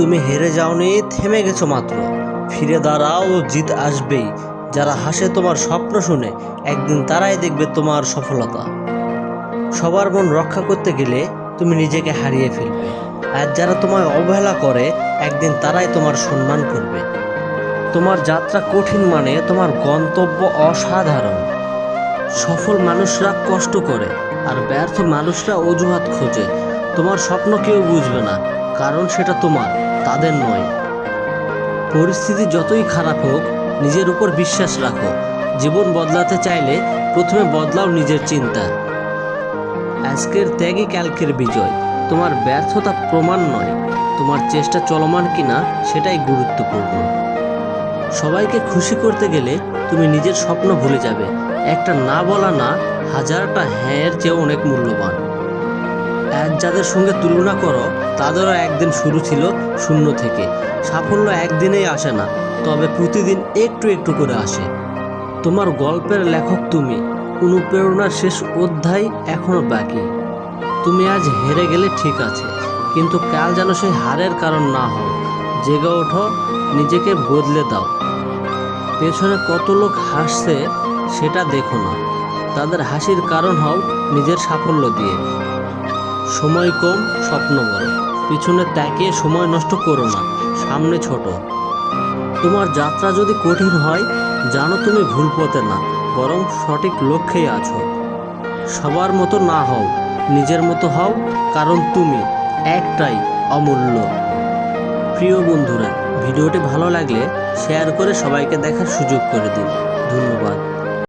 তুমি হেরে যাওনি, থেমে গেছো মাত্র। ফিরে দাঁড়াও, জিত আসবেই। যারা হাসে তোমার স্বপ্ন শুনে, একদিন তারাই দেখবে তোমার সফলতা। সবার মন রক্ষা করতে গেলে তুমি নিজেকে হারিয়ে ফেলবে। আর যারা তোমায় অবহেলা করে, একদিন তারাই তোমার সম্মান করবে। তোমার যাত্রা কঠিন মানে তোমার গন্তব্য অসাধারণ। সফল মানুষরা কষ্ট করে, আর ব্যর্থ মানুষরা অজুহাত খোঁজে। তোমার স্বপ্ন কেউ বুঝবে না, কারণ সেটা তোমার। তাদের নয়। পরিস্থিতি যতই খারাপ হোক, নিজের উপর বিশ্বাস রাখো। জীবন বদলাতে চাইলে প্রথমে বদলাও নিজের চিন্তা। আজকের ত্যাগই কালকের বিজয়। তোমার ব্যর্থতা প্রমাণ নয়। তোমার চেষ্টা চলমান কিনা, সেটাই গুরুত্বপূর্ণ। সবাইকে খুশি করতে গেলে তুমি নিজের স্বপ্ন ভুলে যাবে। একটা না বলা না, হাজারটা হ্যাঁয়ের চেয়েও অনেক মূল্যবান। যাদের সঙ্গে তুলনা করো, তাদেরও একদিন শুরু ছিল শূন্য থেকে। সাফল্য একদিনেই আসে না, তবে প্রতিদিন একটু একটু করে আসে। তোমার গল্পের লেখক তুমি, অনুপ্রেরণার শেষ অধ্যায় এখনও বাকি। তুমি আজ হেরে গেলে ঠিক আছে, কিন্তু কাল যেন সেই হারের কারণ না হও জেগে ওঠো, নিজেকে বদলে দাও। পেছনে কত লোক হাসছে, সেটা দেখো না। তাদের হাসির কারণ হও নিজের সাফল্য দিয়ে। সময় কম, স্বপ্ন বড়। পিছনে তাকিয়ে সময় নষ্ট করো না, সামনে ছোট। তোমার যাত্রা যদি কঠিন হয়, জানো তুমি ভুল পথে না, বরং সঠিক লক্ষ্যেই আছো। সবার মতো না হও, নিজের মতো হও, কারণ তুমি একটাই অমূল্য। প্রিয় বন্ধুরা, ভিডিওটি ভালো লাগলে শেয়ার করে সবাইকে দেখার সুযোগ করে দিন। ধন্যবাদ।